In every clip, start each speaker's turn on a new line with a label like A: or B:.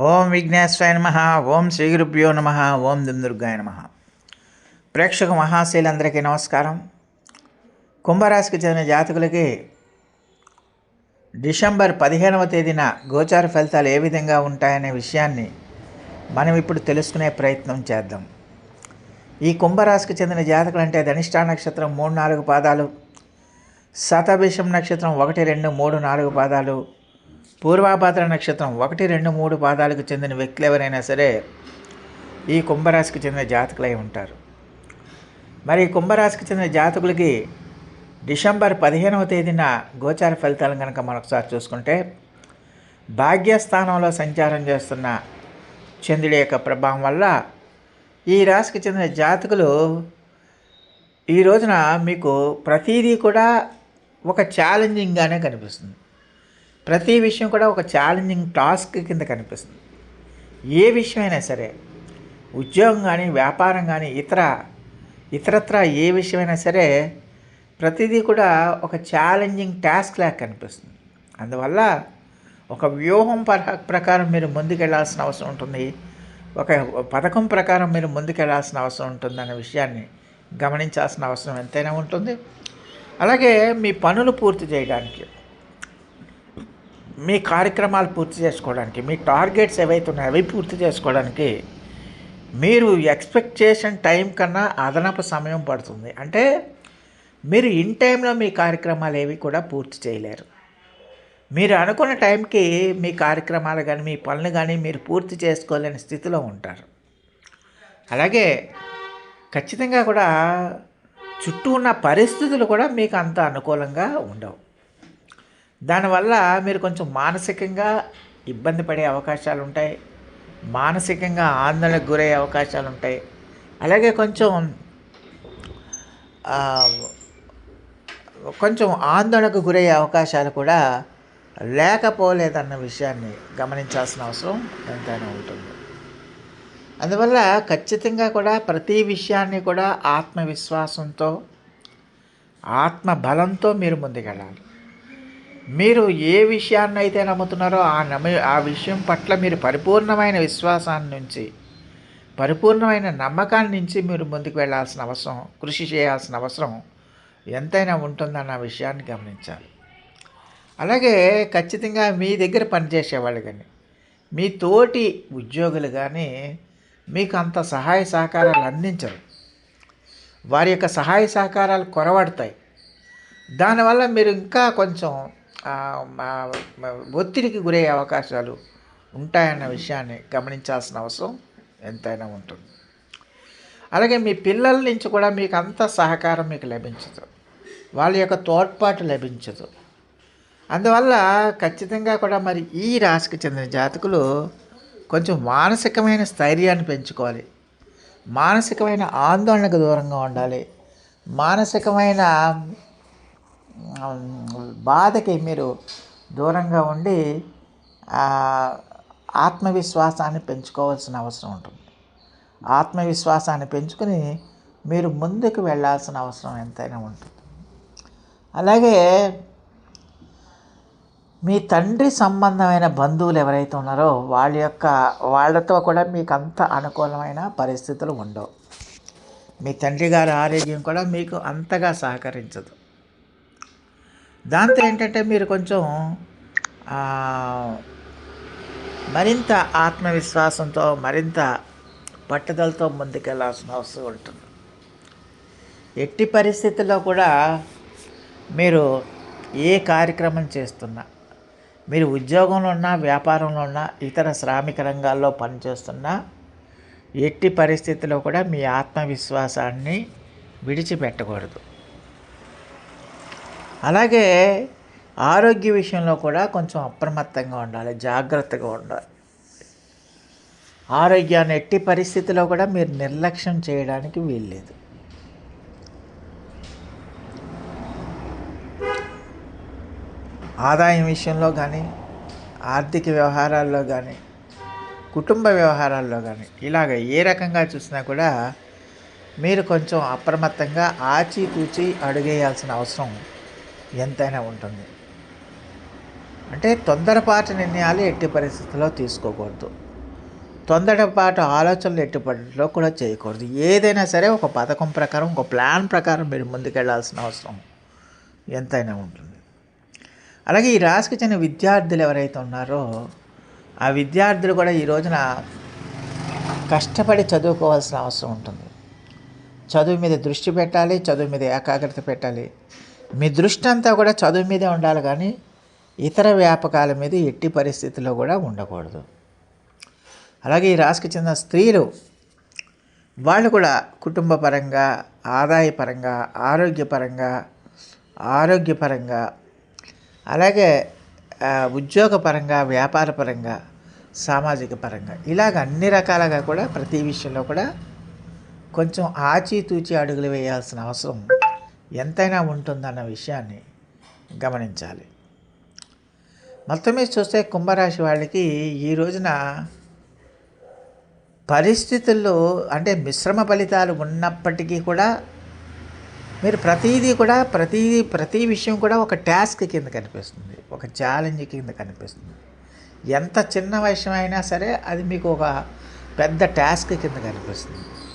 A: ఓం విఘ్నేశ్వరాయ నమ ఓం శ్రీ గురుభ్యో నమ ఓం దుందుర్గాయ నమ. ప్రేక్షక మహాశీలందరికీ నమస్కారం. కుంభరాశికి చెందిన జాతకులకి డిసెంబర్ పదిహేనవ తేదీన గోచార ఫలితాలు ఏ విధంగా ఉంటాయనే విషయాన్ని మనం ఇప్పుడు తెలుసుకునే ప్రయత్నం చేద్దాం. ఈ కుంభరాశికి చెందిన జాతకులు అంటే ధనిష్టా నక్షత్రం మూడు నాలుగు పాదాలు శతభిషం నక్షత్రం ఒకటి రెండు మూడు నాలుగు పాదాలు పూర్వాభాద్ర నక్షత్రం ఒకటి రెండు మూడు పాదాలకు చెందిన వ్యక్తులు ఎవరైనా సరే ఈ కుంభరాశికి చెందిన జాతకులై ఉంటారు. మరి కుంభరాశికి చెందిన జాతకులకి డిసెంబర్ పదిహేనవ తేదీన గోచార ఫలితాలను కనుక మరొకసారి చూసుకుంటే భాగ్యస్థానంలో సంచారం చేస్తున్న చంద్రుడి యొక్క ప్రభావం వల్ల ఈ రాశికి చెందిన జాతకులు ఈ రోజున మీకు ప్రతిదీ కూడా ఒక ఛాలెంజింగ్గానే కనిపిస్తుంది. ప్రతి విషయం కూడా ఒక ఛాలెంజింగ్ టాస్క్ కింద కనిపిస్తుంది. ఏ విషయమైనా సరే ఉద్యోగం కానీ వ్యాపారం కానీ ఇతర ఇతరత్ర ఏ విషయమైనా సరే ప్రతిదీ కూడా ఒక ఛాలెంజింగ్ టాస్క్ లాగా కనిపిస్తుంది. అందువల్ల ఒక వ్యూహం ప్రకారం మీరు ముందుకెళ్ళాల్సిన అవసరం ఉంటుంది. ఒక పథకం ప్రకారం మీరు ముందుకెళ్ళాల్సిన అవసరం ఉంటుంది అనే విషయాన్ని గమనించాల్సిన అవసరం ఎంతైనా ఉంటుంది. అలాగే మీ పనులు పూర్తి చేయడానికి మీ కార్యక్రమాలు పూర్తి చేసుకోవడానికి మీ టార్గెట్స్ ఏవైతే ఉన్నాయో అవి పూర్తి చేసుకోవడానికి మీరు ఎక్స్పెక్ట్ చేసిన టైం కన్నా అదనపు సమయం పడుతుంది. అంటే మీరు ఇన్ టైంలో మీ కార్యక్రమాలు ఏవి కూడా పూర్తి చేయలేరు. మీరు అనుకున్న టైంకి మీ కార్యక్రమాలు కానీ మీ పనులు కానీ మీరు పూర్తి చేసుకోలేని స్థితిలో ఉంటారు. అలాగే ఖచ్చితంగా కూడా చుట్టూ ఉన్న పరిస్థితులు కూడా మీకు అంత అనుకూలంగా ఉండవు. దానివల్ల మీరు కొంచెం మానసికంగా ఇబ్బంది పడే అవకాశాలు ఉంటాయి మానసికంగా ఆందోళనకు గురయ్యే అవకాశాలు ఉంటాయి అలాగే కొంచెం కొంచెం ఆందోళనకు గురయ్యే అవకాశాలు కూడా లేకపోలేదన్న విషయాన్ని గమనించాల్సిన అవసరం ఎంతైనా ఉంటుంది. అందువల్ల ఖచ్చితంగా కూడా ప్రతి విషయాన్ని కూడా ఆత్మవిశ్వాసంతో ఆత్మ బలంతో మీరు ముందుకెళ్ళాలి. మీరు ఏ విషయాన్ని అయితే నమ్ముతున్నారో ఆ నమ్మ ఆ విషయం పట్ల మీరు పరిపూర్ణమైన విశ్వాసాన్ని నుంచి పరిపూర్ణమైన నమ్మకాన్ని నుంచి మీరు ముందుకు వెళ్ళాల్సిన అవసరం కృషి చేయాల్సిన అవసరం ఎంతైనా ఉంటుందన్న విషయాన్ని గమనించాలి. అలాగే ఖచ్చితంగా మీ దగ్గర పనిచేసే వాళ్ళు కానీ మీ తోటి ఉద్యోగులు కానీ మీకు అంత సహాయ సహకారాలు అందించరు. వారి యొక్క సహాయ సహకారాలు కొరవడతాయి. దానివల్ల మీరు ఇంకా కొంచెం ఒత్తిడికి గురయ్యే అవకాశాలు ఉంటాయన్న విషయాన్ని గమనించాల్సిన అవసరం ఎంతైనా ఉంటుంది. అలాగే మీ పిల్లల నుంచి కూడా మీకు అంత సహకారం మీకు లభించదు. వాళ్ళ యొక్క తోడ్పాటు లభించదు. అందువల్ల ఖచ్చితంగా కూడా మరి ఈ రాశికి చెందిన జాతకులు కొంచెం మానసికమైన స్థైర్యాన్ని పెంచుకోవాలి. మానసికమైన ఆందోళనకు దూరంగా ఉండాలి. మానసికమైన బాధకి మీరు దూరంగా ఉండి ఆత్మవిశ్వాసాన్ని పెంచుకోవాల్సిన అవసరం ఉంటుంది. ఆత్మవిశ్వాసాన్ని పెంచుకొని మీరు ముందుకు వెళ్ళాల్సిన అవసరం ఎంతైనా ఉంటుంది. అలాగే మీ తండ్రి సంబంధమైన బంధువులు ఎవరైతే ఉన్నారో వాళ్ళ యొక్క వాళ్ళతో కూడా మీకు అంత అనుకూలమైన పరిస్థితులు ఉండవు. మీ తండ్రి గారి ఆరోగ్యం కూడా మీకు అంతగా సహకరించదు. దాంతో ఏంటంటే మీరు కొంచెం మరింత ఆత్మవిశ్వాసంతో మరింత పట్టుదలతో ముందుకెళ్ళాల్సిన అవసరం ఉంటుంది. ఎట్టి పరిస్థితుల్లో కూడా మీరు ఏ కార్యక్రమం చేస్తున్నా మీరు ఉద్యోగంలో ఉన్నా వ్యాపారంలో ఉన్నా ఇతర శ్రామిక రంగాల్లో పనిచేస్తున్నా ఎట్టి పరిస్థితుల్లో కూడా మీ ఆత్మవిశ్వాసాన్ని విడిచిపెట్టకూడదు. అలాగే ఆరోగ్య విషయంలో కూడా కొంచెం అప్రమత్తంగా ఉండాలి జాగ్రత్తగా ఉండాలి. ఆరోగ్యాన్ని ఎట్టి పరిస్థితిలో కూడా మీరు నిర్లక్ష్యం చేయడానికి వీల్లేదు. ఆదాయం విషయంలో కానీ ఆర్థిక వ్యవహారాల్లో కానీ కుటుంబ వ్యవహారాల్లో కానీ ఇలాగ ఏ రకంగా చూసినా కూడా మీరు కొంచెం అప్రమత్తంగా ఆచితూచి అడుగేయాల్సిన అవసరం ఎంతైనా ఉంటుంది. అంటే తొందరపాటు నిర్ణయాలు ఎట్టి పరిస్థితుల్లో తీసుకోకూడదు. తొందరపాటు ఆలోచనలు ఎట్టి పరిస్థితుల్లో కూడా చేయకూడదు. ఏదైనా సరే ఒక పథకం ప్రకారం ఒక ప్లాన్ ప్రకారం మీరు ముందుకెళ్ళాల్సిన అవసరం ఎంతైనా ఉంటుంది. అలాగే ఈ రాశికి చెందిన విద్యార్థులు ఎవరైతే ఉన్నారో ఆ విద్యార్థులు కూడా ఈ రోజున కష్టపడి చదువుకోవాల్సిన అవసరం ఉంటుంది. చదువు మీద దృష్టి పెట్టాలి చదువు మీద ఏకాగ్రత పెట్టాలి. మీ దృష్టి అంతా కూడా చదువు మీదే ఉండాలి కానీ ఇతర వ్యాపకాల మీద ఎట్టి పరిస్థితుల్లో కూడా ఉండకూడదు. అలాగే ఈ రాశికి చెందిన స్త్రీలు వాళ్ళు కూడా కుటుంబపరంగా ఆదాయపరంగా ఆరోగ్యపరంగా ఆరోగ్యపరంగా అలాగే ఉద్యోగపరంగా వ్యాపారపరంగా సామాజిక పరంగా ఇలాగ అన్ని రకాలుగా కూడా ప్రతి విషయంలో కూడా కొంచెం ఆచితూచి అడుగులు వేయాల్సిన అవసరం ఎంతైనా ఉంటుందన్న విషయాన్ని గమనించాలి. మొత్తం మీద చూస్తే కుంభరాశి వాళ్ళకి ఈ రోజున పరిస్థితుల్లో అంటే మిశ్రమ ఫలితాలు ఉన్నప్పటికీ కూడా మీరు ప్రతిదీ కూడా ప్రతిదీ ప్రతి విషయం కూడా ఒక టాస్క్ కింద కనిపిస్తుంది. ఒక ఛాలెంజ్ కింద కనిపిస్తుంది. ఎంత చిన్న విషయం అయినా సరే అది మీకు ఒక పెద్ద టాస్క్ కింద కనిపిస్తుంది.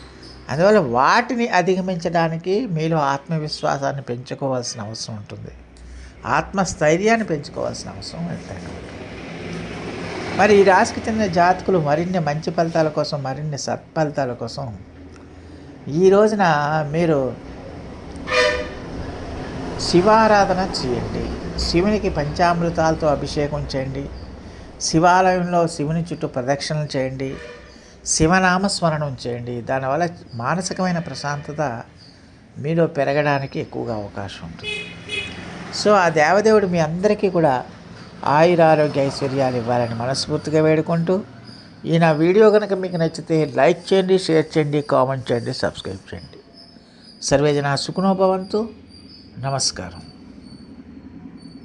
A: అందువల్ల వాటిని అధిగమించడానికి మీలో ఆత్మవిశ్వాసాన్ని పెంచుకోవాల్సిన అవసరం ఉంటుంది. ఆత్మస్థైర్యాన్ని పెంచుకోవాల్సిన అవసరం ఎంతైనా ఉంటుంది. మరి ఈ రాశికి చెందిన జాతకులు మరిన్ని మంచి ఫలితాల కోసం మరిన్ని సత్ఫలితాల కోసం ఈ రోజున మీరు శివారాధన చేయండి. శివునికి పంచామృతాలతో అభిషేకం చేయండి. శివాలయంలో శివుని చుట్టూ ప్రదక్షిణలు చేయండి. శివనామస్మరణం చేయండి. దానివల్ల మానసికమైన ప్రశాంతత మీలో పెరగడానికి ఎక్కువగా అవకాశం ఉంటుంది. సో ఆ దేవదేవుడు మీ అందరికీ కూడా ఆయుర ఆరోగ్య ఐశ్వర్యాలు ఇవ్వాలని మనస్ఫూర్తిగా వేడుకుంటూ ఈ నా వీడియో కనుక మీకు నచ్చితే లైక్ చేయండి షేర్ చేయండి కామెంట్ చేయండి సబ్స్క్రైబ్ చేయండి. సర్వేజన సుఖనోభవంతు నమస్కారం.